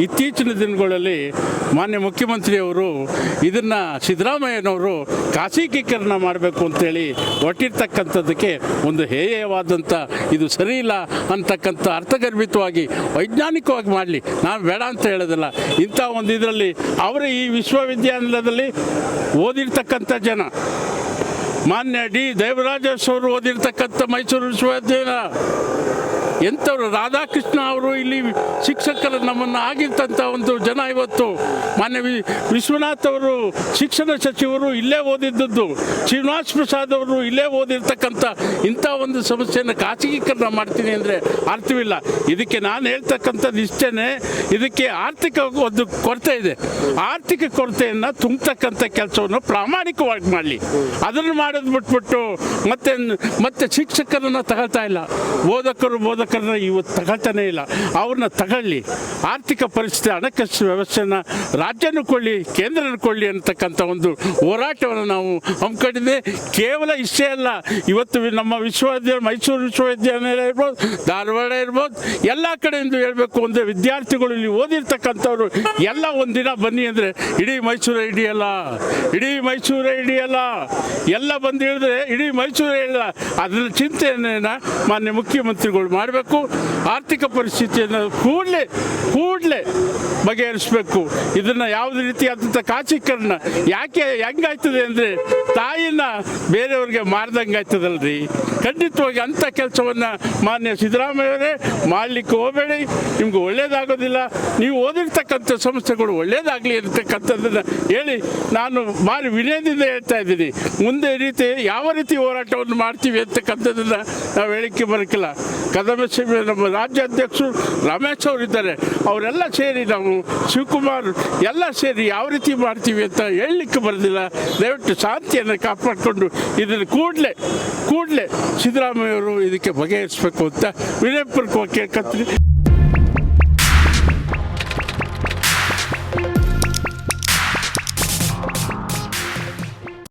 ಇತ್ತೀಚಿನ ದಿನಗಳಲ್ಲಿ ಮಾನ್ಯ ಮುಖ್ಯಮಂತ್ರಿಯವರು ಇದನ್ನು ಸಿದ್ದರಾಮಯ್ಯನವರು ಖಾಸಗೀಕರಣ ಮಾಡಬೇಕು ಅಂತೇಳಿ ಹೊಟ್ಟಿರ್ತಕ್ಕಂಥದ್ದಕ್ಕೆ ಒಂದು ಹೇಯವಾದಂಥ ಇದು ಸರಿಯಿಲ್ಲ ಅಂತಕ್ಕಂಥ ಅರ್ಥಗರ್ಭಿತವಾಗಿ, ವೈಜ್ಞಾನಿಕವಾಗಿ ಮಾಡಲಿ. ನಾನು ಬೇಡ ಅಂತ ಹೇಳೋದಿಲ್ಲ. ಇಂಥ ಒಂದು ಇದರಲ್ಲಿ ಅವರ ಈ ವಿಶ್ವವಿದ್ಯಾನಿಲಯದಲ್ಲಿ ಓದಿರ್ತಕ್ಕಂಥ ಜನ. ಮಾನ್ಯ ಡಿ ದೇವರಾಜೇಶ್ವರು ಓದಿರ್ತಕ್ಕಂಥ ಮೈಸೂರು ವಿಶ್ವವಿದ್ಯಾಲಯ ಎಂಥವ್ರು ರಾಧಾಕೃಷ್ಣ ಅವರು ಇಲ್ಲಿ ಶಿಕ್ಷಕರು ನಮ್ಮನ್ನು ಆಗಿರ್ತಂಥ ಒಂದು ಜನ ಇವತ್ತು. ಮಾನ್ಯ ವಿ ವಿಶ್ವನಾಥ್ ಅವರು ಶಿಕ್ಷಣ ಸಚಿವರು ಇಲ್ಲೇ ಓದಿದ್ದದ್ದು. ಶ್ರೀನಿವಾಸ್ ಪ್ರಸಾದ್ ಅವರು ಇಲ್ಲೇ ಓದಿರ್ತಕ್ಕಂಥ ಇಂಥ ಒಂದು ಸಮಸ್ಯೆಯನ್ನು ಖಾಸಗೀಕರಣ ಮಾಡ್ತೀನಿ ಅಂದರೆ ಅರ್ಥವಿಲ್ಲ. ಇದಕ್ಕೆ ನಾನು ಹೇಳ್ತಕ್ಕಂಥದ್ದು ಇಷ್ಟೇ ಇದಕ್ಕೆ ಆರ್ಥಿಕ ಒಂದು ಕೊರತೆ ಇದೆ. ಆರ್ಥಿಕ ಕೊರತೆಯನ್ನು ತುಂಬತಕ್ಕಂಥ ಕೆಲಸವನ್ನು ಪ್ರಾಮಾಣಿಕವಾಗಿ ಮಾಡಲಿ. ಅದನ್ನು ಮಾಡೋದು ಬಿಟ್ಬಿಟ್ಟು ಮತ್ತೆ ಮತ್ತೆ ಶಿಕ್ಷಕರನ್ನು ತಗೊಳ್ತಾ ಇಲ್ಲ. ಬೋಧಕರು ಬೋಧಕರನ್ನ ಇವತ್ತು ತಗೊಳ್ತಾನೆ ಇಲ್ಲ. ಅವ್ರನ್ನ ತಗೊಳ್ಳಿ. ಆರ್ಥಿಕ ಪರಿಸ್ಥಿತಿ ಹಣಕಾಸು ವ್ಯವಸ್ಥೆನ ರಾಜ್ಯನೂ ಕೊಳ್ಳಿ ಕೇಂದ್ರನೂ ಕೊಳ್ಳಿ ಅಂತಕ್ಕಂಥ ಒಂದು ಹೋರಾಟವನ್ನು ನಾವು ಹಮ್ಮಿಕೊಂಡಿದ್ದೆ ಕೇವಲ ಇಷ್ಟೇ ಅಲ್ಲ, ಇವತ್ತು ನಮ್ಮ ವಿಶ್ವವಿದ್ಯಾಲಯ, ಮೈಸೂರು ವಿಶ್ವವಿದ್ಯಾನಿಲಯ ಇರ್ಬೋದು, ಧಾರವಾಡ ಇರ್ಬೋದು, ಎಲ್ಲ ಕಡೆಯಿಂದ ಹೇಳಬೇಕು ಅಂದರೆ ವಿದ್ಯಾರ್ಥಿಗಳು ಇಲ್ಲಿ ಓದಿರ್ತಕ್ಕಂಥವ್ರು ಎಲ್ಲ ಒಂದಿನ ಬನ್ನಿ ಅಂದರೆ, ಇಡೀ ಮೈಸೂರು ಹಿಡಿಯಲ್ಲ, ಇಡೀ ಮೈಸೂರೇ ಹಿಡಿಯಲ್ಲ. ಎಲ್ಲ ಬಂದು ಹೇಳಿದ್ರೆ, ಇಡೀ ಮೈಸೂರೇ ಇಲ್ಲ ಅದರ ಚಿಂತೆಯನ್ನು ಮಾನ್ಯ ಮುಖ್ಯಮಂತ್ರಿಗಳು ಮಾಡಬೇಕು. que ಆರ್ಥಿಕ ಪರಿಸ್ಥಿತಿಯನ್ನು ಕೂಡಲೇ ಕೂಡಲೇ ಬಗೆಹರಿಸಬೇಕು. ಇದನ್ನು ಯಾವುದೇ ರೀತಿಯಾದಂಥ ಕಾಚಿಕರಣ, ಯಾಕೆ, ಹೆಂಗಾಯ್ತದೆ ಅಂದರೆ ತಾಯಿನ ಬೇರೆಯವ್ರಿಗೆ ಮಾರ್ದಂಗೆ ಆಯ್ತದಲ್ರಿ ಖಂಡಿತವಾಗಿ ಅಂಥ ಕೆಲಸವನ್ನು ಮಾನ್ಯ ಸಿದ್ದರಾಮಯ್ಯವರೇ ಮಾಡಲಿಕ್ಕೆ ಹೋಗಬೇಡಿ. ನಿಮ್ಗೆ ಒಳ್ಳೇದಾಗೋದಿಲ್ಲ. ನೀವು ಓದಿರ್ತಕ್ಕಂಥ ಸಂಸ್ಥೆಗಳು ಒಳ್ಳೇದಾಗಲಿ ಇರತಕ್ಕಂಥದ್ದನ್ನು ಹೇಳಿ ನಾನು ಭಾರಿ ವಿನಯದಿಂದ ಹೇಳ್ತಾ ಇದ್ದೀನಿ. ಮುಂದೆ ರೀತಿ ಯಾವ ರೀತಿ ಹೋರಾಟವನ್ನು ಮಾಡ್ತೀವಿ ಅಂತಕ್ಕಂಥದ್ದನ್ನು ನಾವು ಹೇಳಿಕೆ ಬರೋಕ್ಕಿಲ್ಲ ಕದಮ ಸೇವೆ ರಾಜ್ಯಾಧ್ಯಕ್ಷರು ರಮೇಶ್ ಅವರು ಇದ್ದಾರೆ ಅವರೆಲ್ಲ ಸೇರಿ ನಾವು ಶಿವಕುಮಾರ್ ಎಲ್ಲ ಸೇರಿ ಯಾವ ರೀತಿ ಮಾಡ್ತೀವಿ ಅಂತ ಹೇಳಲಿಕ್ಕೆ ಬರೋದಿಲ್ಲ. ದಯವಿಟ್ಟು ಶಾಂತಿಯನ್ನು ಕಾಪಾಡಿಕೊಂಡು ಇದನ್ನು ಕೂಡಲೇ ಕೂಡಲೇ ಸಿದ್ದರಾಮಯ್ಯವರು ಇದಕ್ಕೆ ಬಗೆಹರಿಸಬೇಕು ಅಂತ ವಿನಯಪೂರ್ವಕವಾಗಿ ಕೇಳ್ಕೊತೀನಿ.